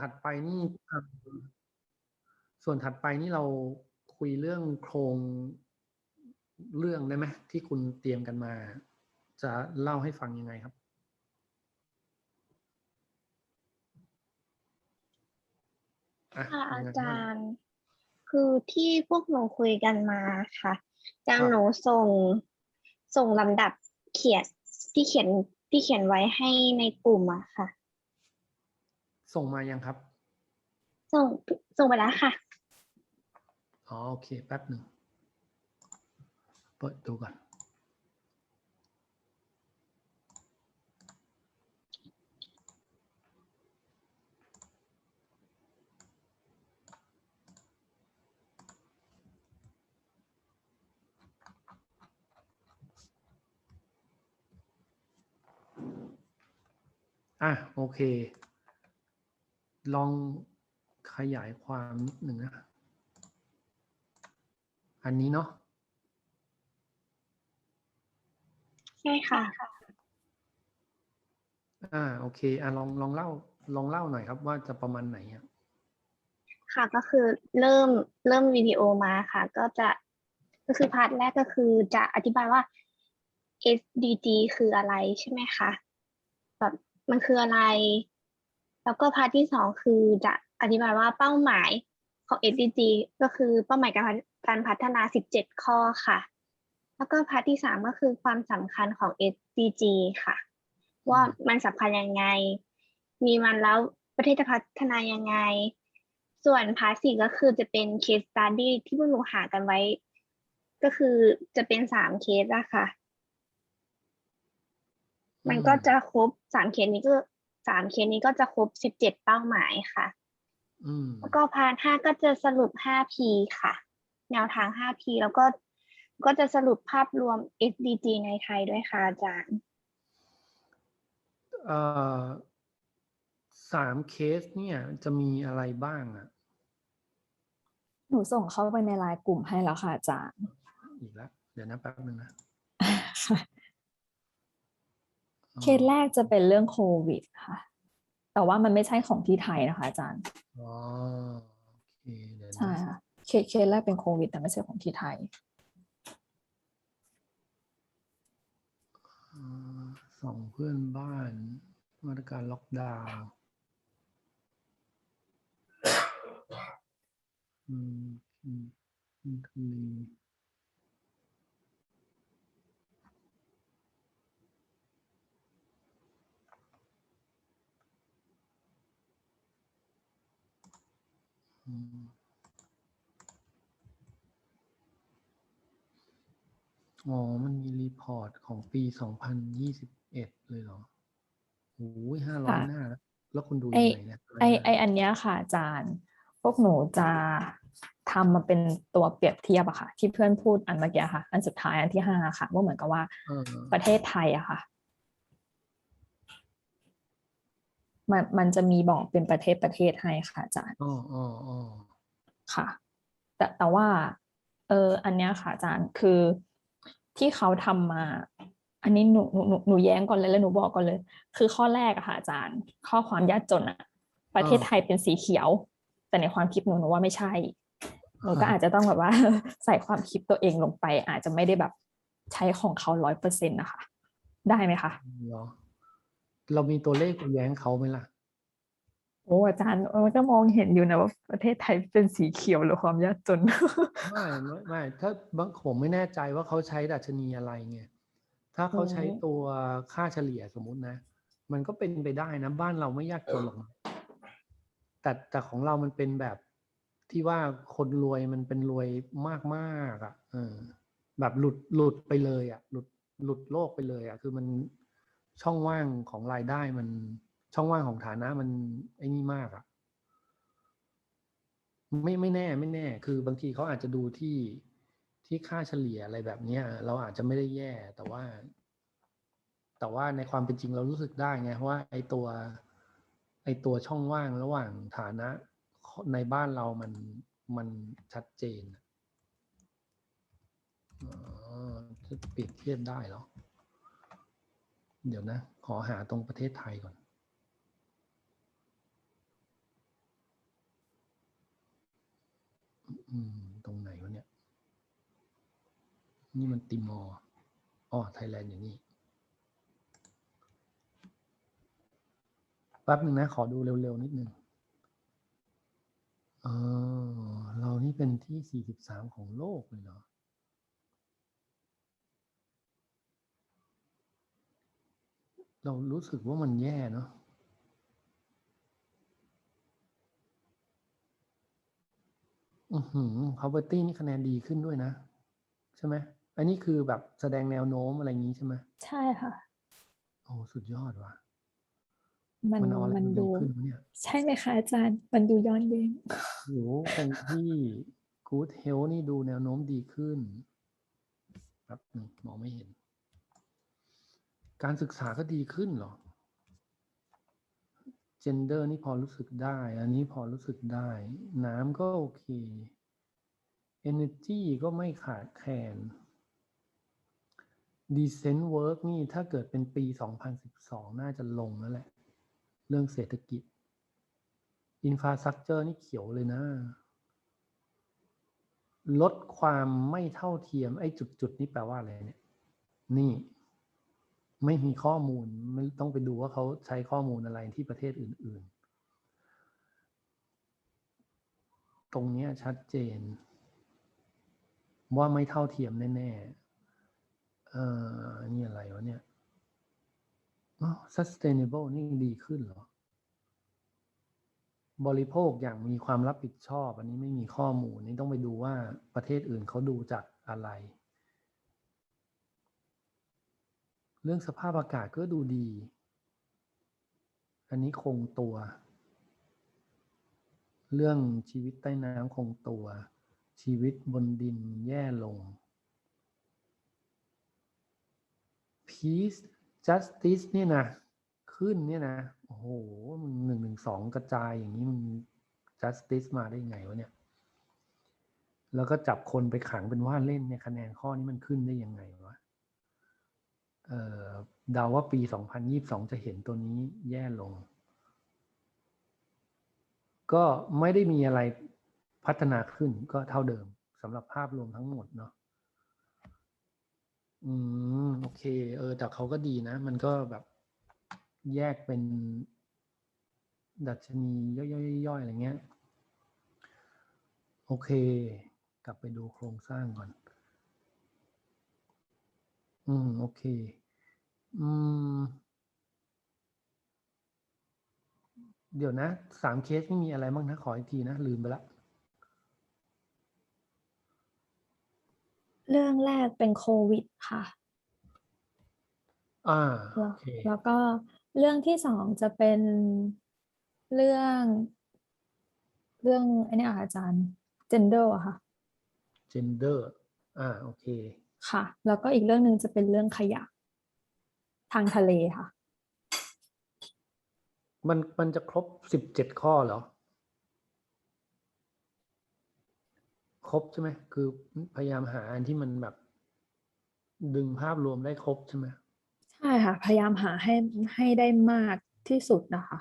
ถัดไปนี่อ่าส่วนถัดไปนี่เราคุยเรื่องโครงเรื่องได้ไหมที่คุณเตรียมกันมา จะเล่าให้ฟังยังไงครับอะค่ะอายังไงบ้งจารย์ คือที่พวกหนูคุยกันมาค่ะอาจารครัย์บหนูส่งส่งลำดับเขียนที่เขียนที่เขียนไว้ให้ในกลุ่มอะค่ะ ส่งมายังครับ ส่งส่งไปแล้วค่ะ อ๋อโอเคแป๊บหนึ่ง เปิดดูก่อน อะโอเค ลองขยายความนิดหนึ่งนะ อันนี้เนาะใช่ค่ะ อ่า โอเค อะลองลองเล่า ลองเล่าหน่อยครับ ว่าจะประมาณไหนอะค่ะ ก็คือเริ่มเริ่มวิดีโอมาค่ะ ก็จะก็คือพาร์ทแรกก็คือจะอธิบายว่า SDG คืออะไรใช่ไหมคะ แบบมันคืออะไร แล้วก็พาร์ทที่สองคือจะอธิบายว่าเป้าหมายของ SDG ก็คือเป้าหมายการพัฒการพัฒนา 17 ข้อค่ะ แล้วก็พาร์ทที่สามก็คือความสำคัญของ SDG ค่ะ ว่ามันสำคัญยังไง มีมันแล้วประเทศจะพัฒนายังไง ส่วนพาร์ทสี่ก็คือจะเป็น case study ที่พวกหนูหากันไว้ ก็คือจะเป็นสามเคสอะค่ะ มันก็จะครบสามเคสนี้ก็ สามเคสนี้ก็จะครบสิบเจ็ดเป้าหมายค่ะอืมแล้วก็พาร์ทห้าก็จะสรุป 5P ค่ะ แนวทาง 5P แล้วก็ก็จะสรุปภาพรวม SDG ในไทยด้วยค่ะอาจารย์เอ่อสามเคสเนี่ยจะมีอะไรบ้างอะหนูส่งเข้าไปในไลน์กลุ่มให้แล้วค่ะอาจารย์ อีกแล้ว เดี๋ยวนะแป๊บนึงนะ เคสแรกจะเป็นเรื่องโควิดค่ะ แต่ว่ามันไม่ใช่ของที่ไทยนะคะ อาจารย์อ๋อโอเคเดี๋ยวนะใช่ค่ะเคสเคสแรกเป็นโควิด แต่ไม่ใช่ของที่ไทยอ่าสองเพื่อนบ้านมาตรการล็อกดาวน์อืมอืมอืมทะเล อืมอ๋อ มันมีรีพอร์ตของปีสองพันยี่สิบเอ็ดเลยเหรอโอ้ยห้าร้อยค่ะหน้าแล้วแล้วคุณดูไอยังไงเนี่ย ไอไออันเนี้ยค่ะอาจารย์ พวกหนูจะทำมาเป็นตัวเปรียบเทียบอะค่ะ ที่เพื่อนพูดอันเมื่อกี้ค่ะ อันสุดท้ายอันที่ห้าค่ะ ว่าเหมือนกับว่าเออประเทศไทยอะค่ะ มันมันจะมีบอกเป็นประเทศประเทศให้ค่ะอาจารย์อ๋ออ๋ออ๋อค่ะ แต่แต่ว่า เอออันเนี้ยค่ะอาจารย์คือที่เขาทำมา อันนี้หนูหนูหนูหนูแย้งก่อนเลยแล้วหนูบอกก่อนเลย คือข้อแรกอะค่ะอาจารย์ ข้อความยากจนอะประเทศไทยเป็นสีเขียว แต่ในความคิดหนูหนูว่าไม่ใช่หนูก็อาจจะต้องแบบว่าใส่ความคิดตัวเองลงไป อาจจะไม่ได้แบบใช้ของเขาร้อยเปอร์เซ็นต์นะคะ ได้ไหมคะ เหรอเรามีตัวเลขไปแย้งเขาไหมล่ะ โอ้อาจารย์มันก็มองเห็นอยู่นะว่าประเทศไทยเป็นสีเขียวหรือความยากจน ไม่ไม่ไม่ถ้าบางผมไม่แน่ใจว่าเขาใช้ดัชนีอะไรไงถ้าเขาใช้อืมตัวค่าเฉลี่ยสมมุตินะ มันก็เป็นไปได้นะบ้านเราไม่ยากจนหรอกนะแต่แต่ของเรามันเป็นแบบที่ว่าคนรวยมันเป็นรวยมากมากๆอะเออแบบหลุดหลุดไปเลย อะ หลุดหลุดโลกไปเลย อะ คือมัน ช่องว่างของรายได้มัน ช่องว่างของฐานะมันไอ้นี่มากอะไม่ไม่แน่ไม่แน่ คือบางทีเขาอาจจะดูที่ที่ค่าเฉลี่ยอะไรแบบเนี้ย เราอาจจะไม่ได้แย่ แต่ว่า แต่ว่าในความเป็นจริงเรารู้สึกได้ไงว่าไอตัว ไอตัวช่องว่างระหว่างฐานะในบ้านเรามันมันชัดเจนอะอ๋อจะเปรียบเทียบได้เหรอ เดี๋ยวนะ ขอหาตรงประเทศไทยก่อน อืม ตรงไหนวะเนี่ย นี่มันติมอร์อ๋อไทยแลนด์อย่างนี้แป๊บหนึ่งนะ ขอดูเร็วๆ นิดนึงเออเรานี่เป็นที่สี่สิบสามของโลกเลยเหรอ เรารู้สึกว่ามันแย่เนาะอือหือ poverty นี่คะแนนดีขึ้นด้วยนะ ใช่ไหมอันนี้คือแบบแสดงแนวโน้มอะไรอย่างนี้ใช่ไหมใช่ค่ะ โอ้สุดยอดว่ะมันมันเอาอะไรมันมาดีดูขึ้นวะเนี่ยใช่ไหมคะอาจารย์ มันดูย้อนแย้งโหตรงที่ good health นี่ดูแนวโน้มดีขึ้นแป๊บหนึ่งมองไม่เห็น การศึกษาก็ดีขึ้นหรอ gender นี่พอรู้สึกได้ อันนี้พอรู้สึกได้ น้ำก็โอเค energy ก็ไม่ขาดแคลน decent work นี่ถ้าเกิดเป็นปี 2012 น่าจะลงแล้วแหละ เรื่องเศรษฐกิจ infrastructure นี่เขียวเลยนะ ลดความไม่เท่าเทียม ไอ้จุดๆ นี่แปลว่าอะไรเนี่ย นี่ ไม่มีข้อมูลไม่ต้องไปดูว่าเขาใช้ข้อมูลอะไรที่ประเทศอื่น ๆ ตรงนี้ชัดเจน ว่าไม่เท่าเทียมแน่ๆเอ่อนี่อะไรวะเนี่ยอ๋อ sustainable นี่ดีขึ้นเหรอ บริโภคอย่างมีความรับผิดชอบ อันนี้ไม่มีข้อมูล นี่ต้องไปดูว่าประเทศอื่นเขาดูจากอะไร เรื่องสภาพอากาศก็ดูดี อันนี้คงตัว เรื่องชีวิตใต้น้ำคงตัว ชีวิตบนดินแย่ลง peace justice เนี่ยนะ ขึ้นเนี่ยนะ โอ้โหมึงหนึ่งหนึ่งสองกระจายอย่างนี้มึง justice มาได้ไงวะเนี่ย แล้วก็จับคนไปขังเป็นว่าเล่นเนี่ยคะแนนข้อนี้มันขึ้นได้ยังไง เดาว่าปี 2022 จะเห็นตัวนี้แย่ลง ก็ไม่ได้มีอะไรพัฒนาขึ้นก็เท่าเดิมสำหรับภาพรวมทั้งหมดเนาะอืม โอเค เออ แต่เขาก็ดีนะ มันก็แบบแยกเป็น ดัชนีย่อยๆๆอะไรเงี้ย โอเค กลับไปดูโครงสร้างก่อน อืม โอเค อืม เดี๋ยวนะสามเคสไม่มีอะไรบ้างนะ ขออีกทีนะ ลืมไปละ เรื่องแรกเป็นโควิดค่ะ อ่า แล้โอวเค แล้วก็เรื่องที่สองจะเป็นเรื่องเรื่องไอ้นี่ค่ะอาจารย์ gender อะค่ะ gender อ่า โอเค ค่ะ แล้วก็อีกเรื่องหนึ่งจะเป็นเรื่องขยะ ทางทะเลค่ะ มันมันจะครบสิบเจ็ดข้อเหรอ ครบใช่ไหม คือพยายามหาอันที่มันแบบ ดึงภาพรวมได้ครบใช่ไหมใช่ค่ะ พยายามหาให้ให้ได้มากที่สุดนะคะ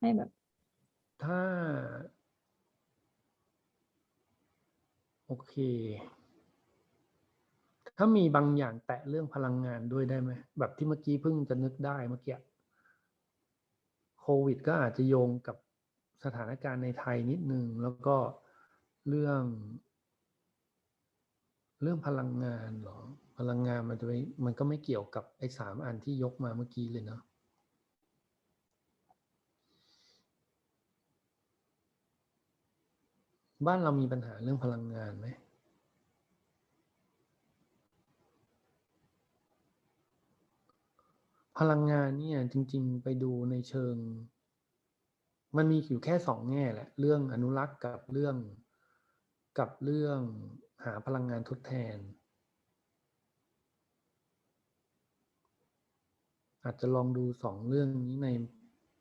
ให้แบบ ถ้า โอเค ถ้ามีบางอย่างแตะเรื่องพลังงานด้วยได้ไหมแบบที่เมื่อกี้เพิ่งจะนึกได้เมื่อกี้โควิด ก็อาจจะโยงกับสถานการณ์ในไทยนิดนึง แล้วก็เรื่อง เรื่องพลังงานหรอ พลังงานมันจะไปมันก็ไม่เกี่ยวกับไอ้สามอันที่ยกมาเมื่อกี้เลยเนาะบ้านเรามีปัญหาเรื่องพลังงานไหม พลังงานเนี่ยจริง ๆ ไปดูในเชิง มันมีอยู่แค่สองแง่แหละ เรื่องอนุรักษ์กับเรื่องกับเรื่องหาพลังงานทดแทน อาจจะลองดูสองเรื่องนี้ใน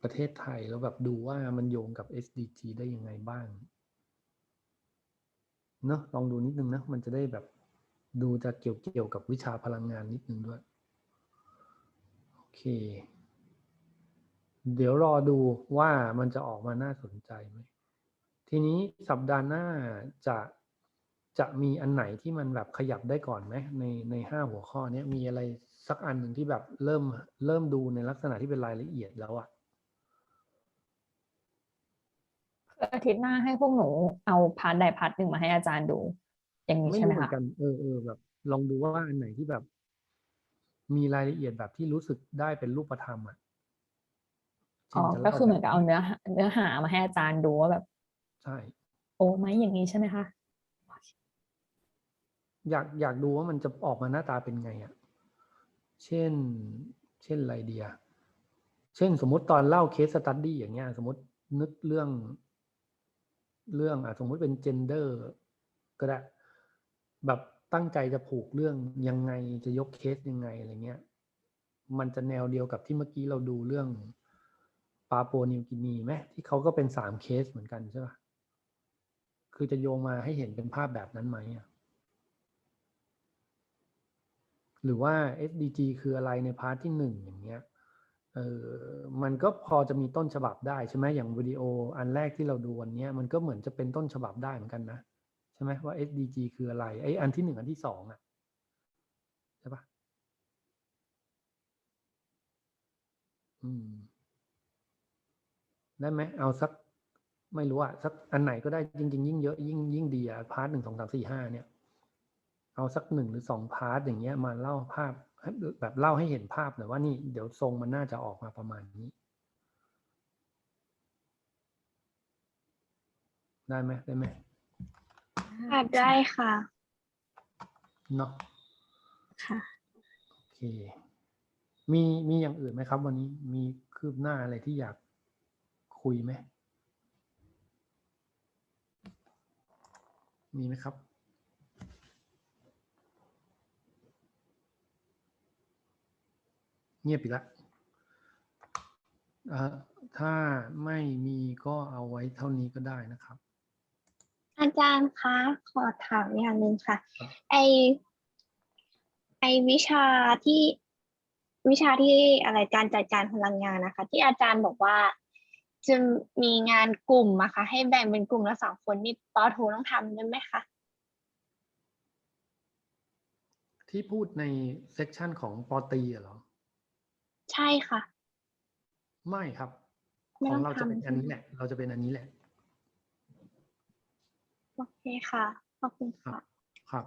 ประเทศไทยแล้วแบบดูว่ามันโยงกับ SDG ได้ยังไงบ้างเนอะลองดูนิดนึงนะ มันจะได้แบบดูจะเกี่ยวเกี่ยวกับวิชาพลังงานนิดนึงด้วย เค เดี๋ยวรอดูว่ามันจะออกมาน่าสนใจไหม ทีนี้สัปดาห์หน้าจะจะมีอันไหนที่มันแบบขยับได้ก่อนไหมในในห้าหัวข้อเนี้ยมีอะไรสักอันหนึ่งที่แบบเริ่มเริ่มดูในลักษณะที่เป็นรายละเอียดแล้วอะคืออาทิตย์หน้าให้พวกหนูเอาพาร์ทใดพาร์ทหนึ่งมาให้อาจารย์ดู อย่างนี้ไม่ใช่ไหมรู้เหมือคะนกันเออเออแบบ ลองดูว่าอันไหนที่แบบ มีรายละเอียดแบบที่รู้สึกได้เป็นรูปธรรมอะเช่อ๋นอจะก็เล่าคือเหมือนแบกับบเอาเนื้อหาเนื้อหามาให้อาจารย์ดูว่าแบบ ใช่ โอ้ไหมอย่างนี้ใช่ไหมคะอยากอยากดูว่ามันจะออกมาหน้าตาเป็นไงอะเช่น เช่นอะไรเดีย เช่นสมมุติตอนเล่าเคสสตัดดี้อย่างเงี้ย สมมตินึกเรื่อง เรื่องอะสมมุติเป็น gender ก็ได้ แบบ ตั้งใจจะผูกเรื่องยังไงจะยกเคสยังไงอะไรเงี้ย มันจะแนวเดียวกับที่เมื่อกี้เราดูเรื่องปาโปนิวกินีไหมที่เขาก็เป็นสามเคสเหมือนกันใช่ป่ะคือจะโยงมาให้เห็นเป็นภาพแบบนั้นไหมหรือว่า SDG คืออะไรในพาร์ทที่หนึ่งอย่างเงี้ยเออมันก็พอจะมีต้นฉบับได้ใช่ไหมอย่างวิดีโออันแรกที่เราดูวันนี้มันก็เหมือนจะเป็นต้นฉบับได้เหมือนกันนะ ช่ไหมว่า SDG คืออะไรไอ้อันที่หนึ่งอันที่สองอะใช่ปะอืมได้ไหมเอาสักไม่รู้อะสักอันไหนก็ได้จริง ๆ ยิ่งเยอะยิ่งยิ่งดีอะพาร์ทหนึ่งสองสามสี่ห้าเนี่ย เอาสักหนึ่งหรือสองพาร์ทอย่างเงี้ยมาเล่าภาพแบบเล่าให้เห็นภาพหน่อยว่านี่เดี๋ยวทรงมันน่าจะออกมาประมาณนี้ ได้ไหมได้ไหม ค่ะได้ค่ะ เนาะค่ะ โอเค มีมีอย่างอื่นไหมครับ วันนี้มีคืบหน้าอะไรที่อยากคุยไหมมีไหมครับเงียบอีกแล้วเอ่อถ้าไม่มีก็เอาไว้เท่านี้ก็ได้นะครับ อาจารย์คะขอถามอย่างหนึ่งค่ะครับไอไอวิชาที่วิชาที่อะไรการจัดการพลังงานนะคะ ที่อาจารย์บอกว่า จะมีงานกลุ่มอะค่ะให้แบ่งเป็นกลุ่มละสองคนนี่ปอโทต้องทำด้วยไหมคะที่พูดในเซกชันของปอตรีอะเหรอ ใช่ค่ะ ไม่ครับไม่ขอต้องงเราจะเป็นทำอันนี้แหละ เราจะเป็นอันนี้แหละ โอเคค่ะ ขอบคุณค่ะ ครับ